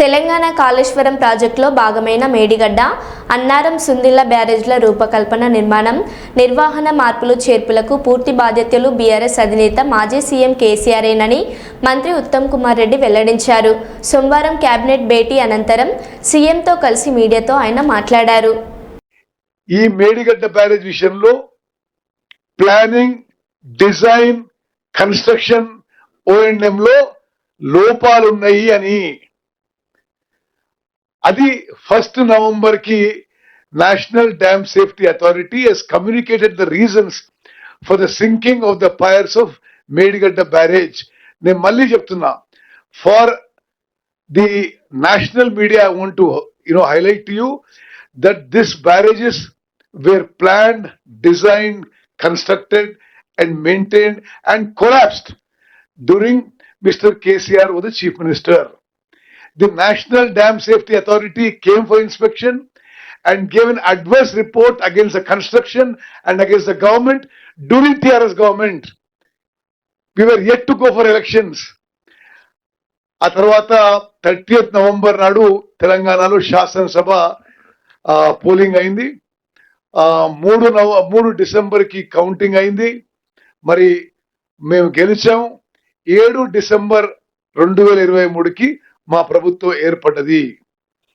తెలంగాణ కాళేశ్వరం ప్రాజెక్టులో భాగమైన మేడిగడ్డ అన్నారం సుందిల్ల బ్యారేజ్ల రూపకల్పన నిర్మాణం నిర్వహణ మార్పులు చేర్పులకు పూర్తి బాధ్యతలు బీఆర్ఎస్ అధినేత మాజీ సీఎం కేసీఆర్ఏనని మంత్రి ఉత్తమ్ కుమార్ రెడ్డి వెల్లడించారు. సోమవారం కేబినెట్ భేటీ అనంతరం సీఎంతో కలిసి మీడియాతో ఆయన మాట్లాడారు. ఈ మేడిగడ్డ బ్యారేజ్ విషయంలో planning design construction O and M లోపాలున్నాయి అని అది ఫస్ట్ నవంబర్ కి national dam safety authority has communicated the reasons for the sinking of the fires of Medigadda barrage నేను మళ్ళీ చెప్తున్నా for the national media I want to you know highlight to you that this barrages were planned, designed, constructed, and maintained and collapsed during Mr. KCR was the chief minister. The National Dam Safety Authority came for inspection and gave an adverse report against the construction and against the government during TRS government. We were yet to go for elections. ఆ తర్వాత thirtieth November నాడు తెలంగాణలో శాసనసభ ఆ, polling అయింది ఆ, మూడు నవ మూడు డిసెంబర్కి కౌంటింగ్ అయింది మరి మేము గెలిచాం ఏడు డిసెంబర్ రెండు వేల ఇరవై మూడుకి మా ప్రభుత్వం ఏర్పడ్డది.